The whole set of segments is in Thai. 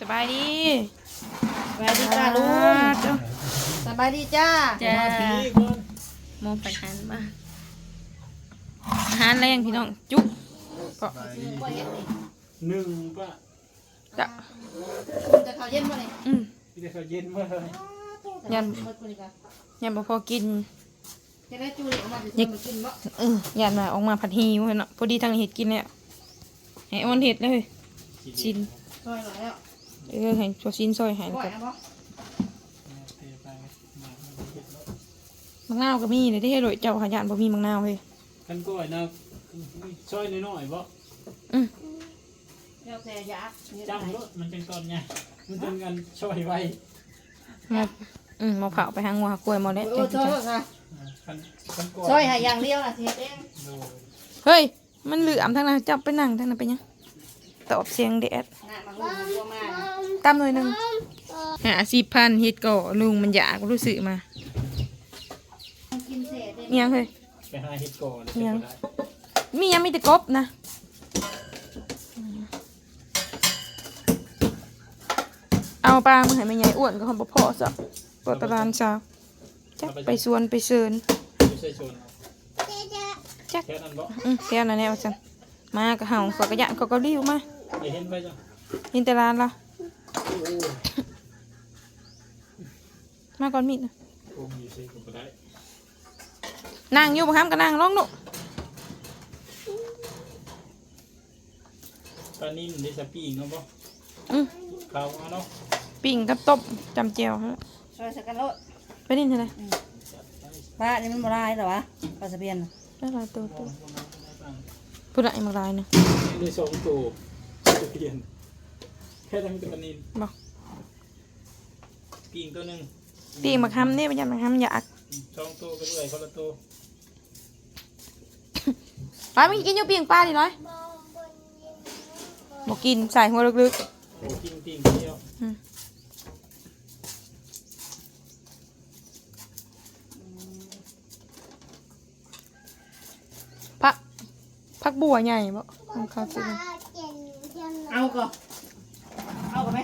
สบายดีสบายดีจ้าลุงจ้าสบายดีจ้าจ้ามาพี่ก่อนมองไปหันมาอาหารแรงพี่น้อง จุ๊บก็หนึ่งป่ะจะจะเขาเย็นมาเลยอืมที่ได้เขาเย็นมาเลยยันยันบ่พอกิน จะได้จูเลยออกมาจะมากินบ่เออยันมาออกมาผัดหิวเนาะพอดีทางเห็ดกินแล้วให้ออนเห็ดเลยชินซอยหน่อยแล้วเออให้ชัวชินซอยให้บ่อยกับนะบ่เทไปมาเห็ดแล้วมังนาวก็มีเลยที่ให้โดยเจ้าขยันบ่มีมังนาวเฮ้ยกันก้อยนะช่อยน้อยๆบ่อืมแล้วแต่ยาจำรถมันเป็นตอนไงมันเป็นกันช่อยไว้มาอืมมาเผาไปหางวัวหากล้วยหมาแล้วโอ้จังซสิอยจ้ะ ค่ะกันกันก้อยซอยหาอย่างเดียวน่ะสิเฮ็ดเองโดยเฮ้ย มันเหลือมทางนั้นจับไปนั่งทางนั้นไปยังตอบเสียงแดดน่ะมาลุงบัวมาตามหน่อยหนึ่งหาสิพันเฮ็ดก่อลุงมันอยากรู้สึกมากินเศษเมียงเฮ้ย ไปหาเห็ดก่อนยังมียังมีแต่กบนะเอาปลามาให้แม่ใหญ่อ้วนก็คงบ่พอสักปตลานเช้า จักไปสวนไปเชิญไม่ใช่ชนจักแค่นั้นบ่อืมแค่นั้นแหละว่าจันมาก็เห่าเขาก็ยานเขาก็ริ้วมาอย่าเห็นไปจ้ะเห็นแต่ร้านละโอ้โหมาก่อนมีดนะโอ้ยใส่ก็บ่ได้นั่งอยู่บ่ห้ามก็นั่งลงลูกปลานิ่มได้สปีงเนาะบ่อืมเขาเอาเนาะปิ้งกับต้มจำเจียวฮะซอยสักกันโลด ไปนี่เท่าไหร่ปลานี่มันบ่ได้หรอวะปลาสะเพียนได้หลายตัวตัวผู้ใดมากลายนะได้สองตัวจะเปลี่ยน แค่ทำตัวปลานิ่มบอกปีงตัวหนึงปิ้งมาคำนี่มันยังมาคำอยากสองตัวก็เรื่อยคนละตัวไปมึงกินอยู่ปิ้งปลาดิน้อยบอกกินใส่หัวลึกโอ้จริงจริงเดียวๆอืมพัก พักบัวใหญ่บ่ของเขาสิเอาก่อนเอาก่อนไหม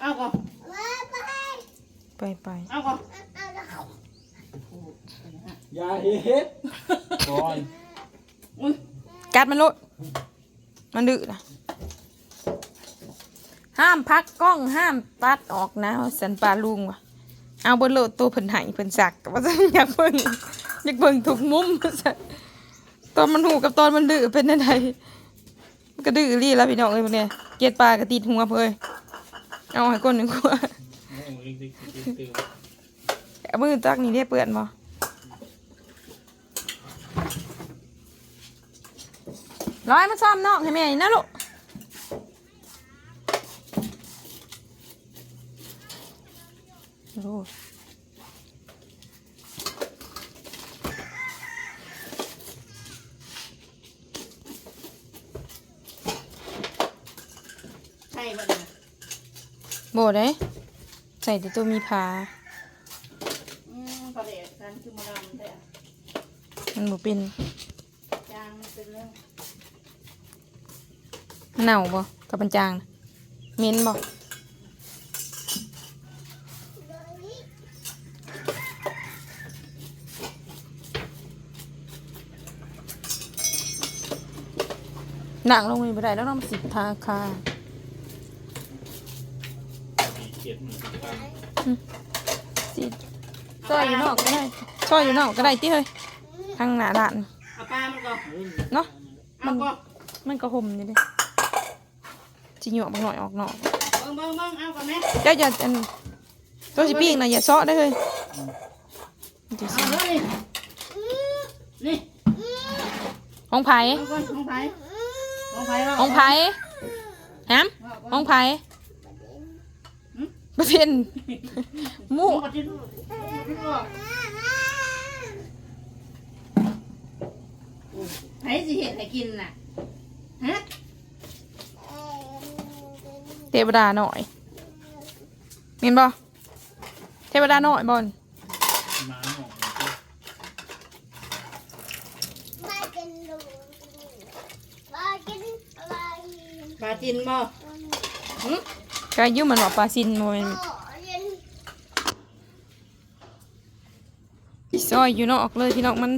เอาก่อนไปไปเอาก่อนอย่าเฮ็ดก่อนอุ้ยกัดมันโลดมันดื้อนะห้ามพักกล้องห้ามตัดออกนะสันปลาลุงว่ะเอาบนโลดตัวเพิ่นไห้เพิ่นสักว่าจะอยากเบิ่งอยากเบิ่งทุกมุมว่าซั่น ตอนมันหูกับตอนมันดื้อเป็นยังไงมันก็ดื้อรี่แล้วพี่น้องเอ้ยพวกเนี่ยเกลียดปลากระติดหัวเพยเอาให้ก้นหนึ่งขวดโอ้เอามือตักนี่ได้เปื่อนบ่ร้อยมาซ้อมนอกให้แม่นี่นะลูกโอ้ ใช่บ่เนี่ย โบดเลยใส่แต่ตัวมีผาอืมปลาเด็กกันคือมาดำแต่มันบ่เป็นจางมันเป็นเรื่องมันเน่าบ่กับปันจางน่ะเหม็นบ่หนังลงไปได้แล้วเน้องสิทาคา เขียดมันติดตาม สิซอยอยู่นอกก็ได้ซอยอยู่นอกก็ได้ติเฮ้ยทางหน้าร้านเอาปลามันก่อนเนาะเอาก่อนมันก็ห่มอยู่เดิจิหยวกบางหน่อยออกนอกเบิ่งเบิ่งเบิ่งเอาก่อนไหมเจ้าอย่าอันตัวสิปีกนะอย่าเซาะได้เลยมันจะเอาสิเลยนี่ห้องไผ่เอาก่อนของไผ่ของไผ่ว่าห้องไผ่ฮะห้องไผ่ ประเทนมุไผสิเห็ดให้กินน่ะฮะเทวดาหน่อยเห็นบ่เทวดาหน่อยบอลมาหน่อยปลาจินบ่หึ ก็อายุมันบอกปลาซินโมยซอยอยู่นอกเลยพี่น้องมัน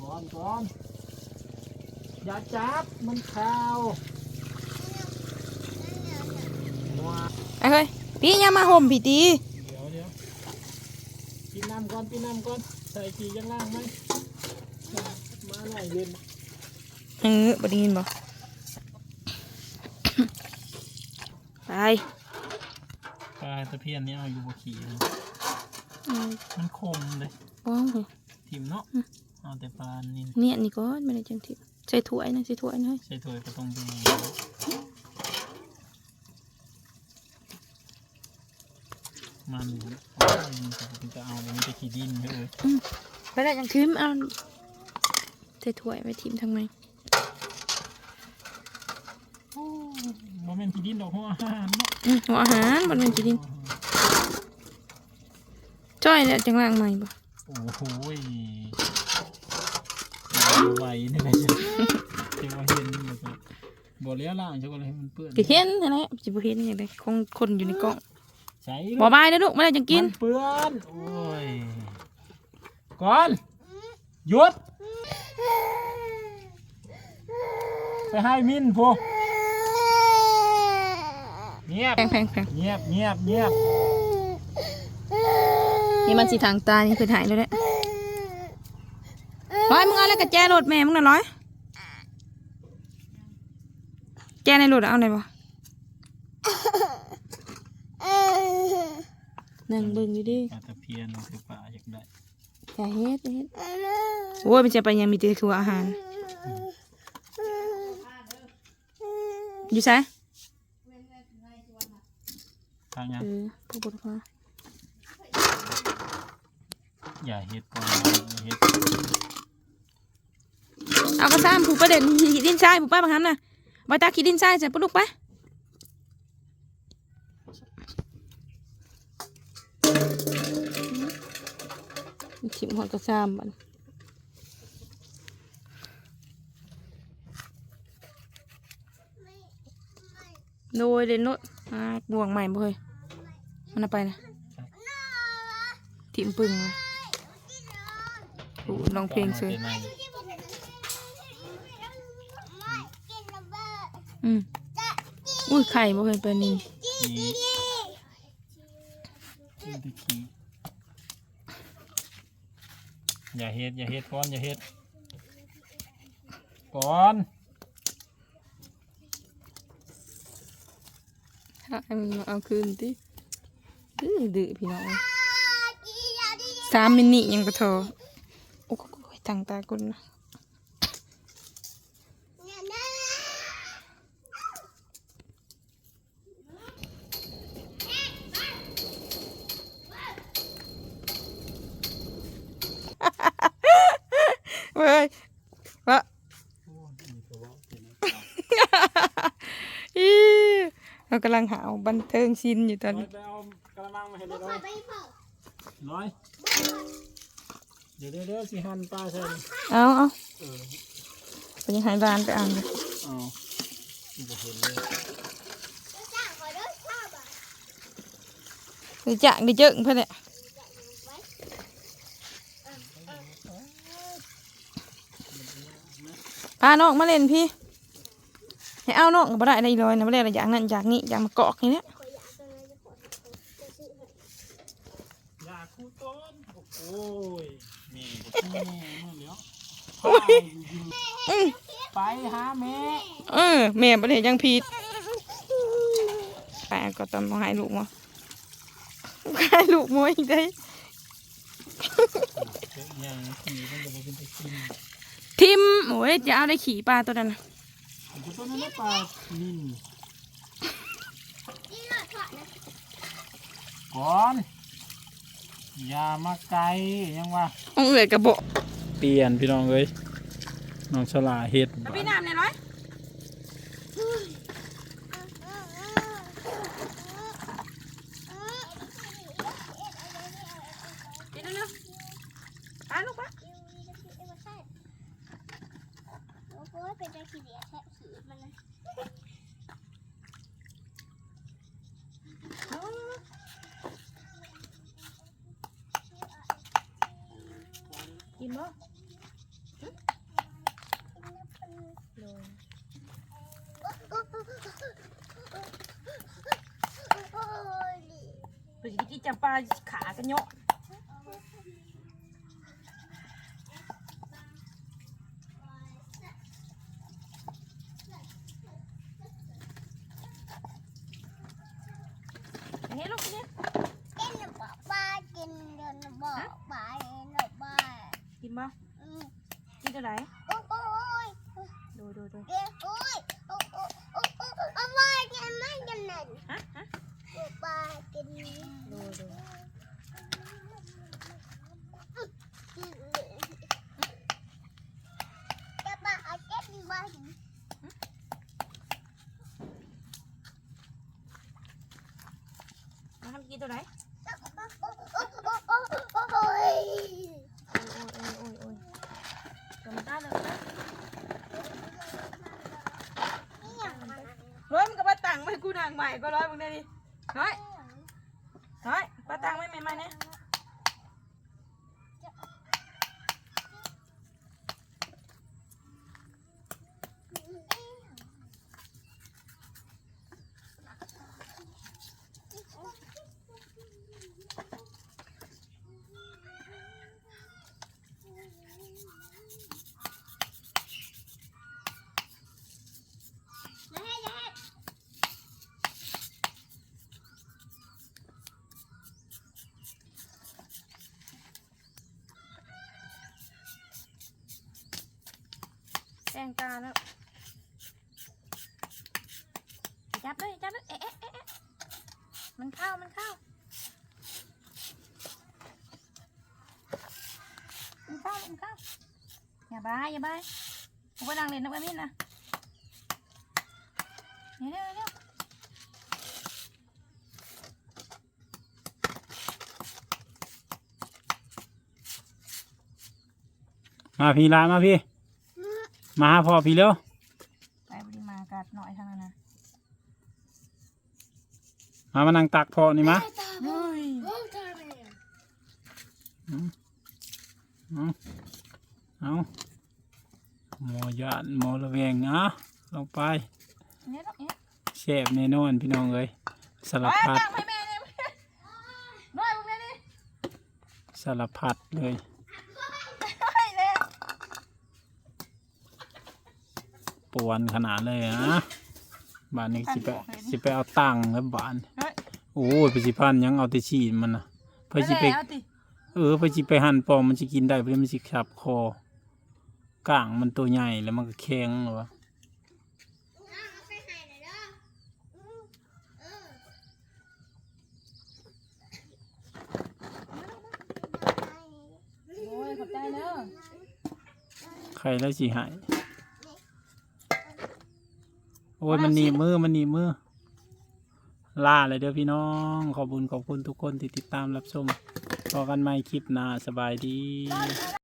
ก่อนก่อนอย่าจับมันขาวว้าไอ้เฮ้ยพี่อย่ามาห่มพี่ตีเดี๋ยวเดี๋ยวกินน้ำก่อนกินน้ำก่อนใส่กี่ยังล่างไหมมาหน่อย เย็นเออบ่ได้ยินบ่ไปปลาตะเพียนนี่เอาอยู่บนขี่นะอืมมันคมเลยว้าวเฮ้ยทิมเนาะเอาแต่ปลานี่เนี่ยนี่ก็ไม่ได้จังทิใส่ถ้วยนะใส่ถ้วยนะเฮ้ยใส่ถ้วยก็ต้องดูมันโอ้ยมันจะเอามันจะขี่ดินเยอะเลยไปได้จังทิมเอา ใส่ถ้วยไว้ทิมทางในโอ้โมเมนต์ขี่ดินดอกหัวอาหารเนาะอืมหัวอาหารบ่แม่นสิดินจ้อยแล้วจังล่างใหม่บ่โอ้โหยไหวนี่แหละจ้ะเจ้าว่าเห็นแบบว่าบ่เลี้ยวล่างเจ้าก็เลยให้มันเปื้อนก็เห็นนั่นแหละสิบ่เห็นจังได๋คงคนอยู่ในกล้องใส่บ่บายนะลูกไม่ได้จังกินมัเปื้อน โอ้ยก่อนหยุด ไปให้มินพวกเงียบแพงแพงแพงเงียบเงียบเงียบนี่มันสิทางตา นี่เพิ่นหายแล้วแหละร้อยมึงเอาแล้วก็แจรถแม่มึงน่ะร้อย แจในรถเอาไหนบ่นั่งเบิ่งอยู่ดิปลาตะเพียนคือปลาอยากได้ อย่าเฮ็ดอย่าเฮ็ดโอ้ยมันจะไปยังมีแต่ถั่วอาหาร อยู่ไสทางยังเออพวกบ่พออย่าเฮ็ดก่อนอย่าเฮ็ดเอากระซ้ำผูกประเด็นขีดินทรายผูกป้าบังคับน่ะใบตาขีดินทรายใส่ปลุกไป ขิมหอดกระซ้ำบันโดยเดนโนดอ่าบ่วงใหม่บ่เฮ้ยมันอาไปนะทิมปึงเลยโอ้องเพลงเสยอืมอุ้ยไข่บ่เคยเป็นนี่ ขี้ขี้ตะขี้ อย่าเฮ็ดอย่าเฮ็ดก่อนอย่าเฮ็ดก่อนถ้าให้มันมาเอาคืนดิดื้อดื้อพี่น้องสามมินิยังกระโถโอ้โหตั้งตากุนนะเว้ยวะ อีเรากำลังหาบันเทิงชินอยู่ตอนน้อยนี้ไปเอากระมังมาให้เลยน้อยน้อยเดี๋ยวเดี๋ยวเดี๋ยวสิหั่นปลาใส่เอาเอาเออไปยังหายบ้านไปอ่านเลยเอาบ่เห็นเลยหรือจะหรือเจิงเพื่อนเนี่ย พาน้องมาเล่นพี่ ให้เอาน้องก็บ่ได้อะไรเลยนะบ่ได้อะไรอย่างนั้นอย่างนี้อย่างมาเกาะอย่างเนี้ยอยากคู่ต้นโอ้ยนี่แม่มาแล้วอืมไปหาแม่เออแม่บ่ได้ยังผิดไปก็ต้องมาให้ลูกมาให้ลูกมวยอีกได้อย่างขี่มันจะมาเป็นตะกิน ทิมโอ้ยจะเอาได้ขี่ปลาตัวนั้นน่ะมันจะต้นนั้นนะปลานิ่นก่อน อย่ามาไกลยังว่าเอาเอื่อยกระโบะเปลี่ยนพี่น้องเลยน้องฉลาเฮ็ดพี่น้ำเนี่ยร้อย นบ่โดยเพิ่นสิกินจับปลาขากันเนาะเฮ้ยลูกเนี่ย กินบอกป้ากินเดินบอกป้าเดินบอกป้า กิ นบ่อืมกินตัวไหนโอ้โอ้ยดูดูดูเดี๋ยวโอ้ยโอ้โอ้โอ้โอ้เอาป้ากินไม่กินนั่นฮะฮะป้ากินดูดูจะป้าเอาเก็บบ้านมาทำกินตัวไหน โอ้โอ้โอ้โอ้โอ้ย โอ้ยโอ้ยโอ้ยโอ้ยโอ้ยกำตาเลยนะ นี่อย่างมัน ร้อยมัน กูนางใหม่ก็ร้อยมึงได้ดิร้อยร้อยป้าตังไม่ใหม่ใหม่เนี่ย งตาแล้ว จับเลยจับเลยเอ๊ะเอ๊ะเอ๊ะมันเข้า มันเข้า มันเข้า มันเข้า อย่าบายอย่าบายผมก็นั่งเล่นน้ำกันมินนะเดี๋ยวเดี๋ยวเดี๋ยวมาพี่ลามาพี่ มาหาพ่อพี่เร็วไปบริมากัดหน่อยทางนั้นนะมามานั่งตักพ่อนี่มาเฮ้ยอืมอืมเอาหมอยานหมอระแวงอะลงไปเนี่ยต้องเนี่ยแซ่บแน่นอนพี่น้องเอ้ยสารไปพัด ตังให้แม่เนี่ยน้อยมึงเนี่ยดิสารพัดเลย ให้เลย ปวนขนาดเลยอะบ้านนี้สิไปสิไปเอาตังค์แล้วบ้านเฮ้ยโอ้ยไปสิพันยังเอาแต่ฉีดมันนะไปสิไปแล้วติเออไปจิไปหั่นปอมมันจะกินได้เพราะมันสิขับคอกลางมันตัวใหญ่แล้วมันก็แข็งเหรอวะไปให้หน่อยเด้อเออโอ้ยขอบใจเนอะใครแล้วสิหาย โอ้ยมันหนีบมือมันหนีบมือล่าเลยเด้อพี่น้อง ขอบคุญขอบคุณทุกคนที่ติดตามรับชมพอกันใหม่คลิปหน้าสบายดี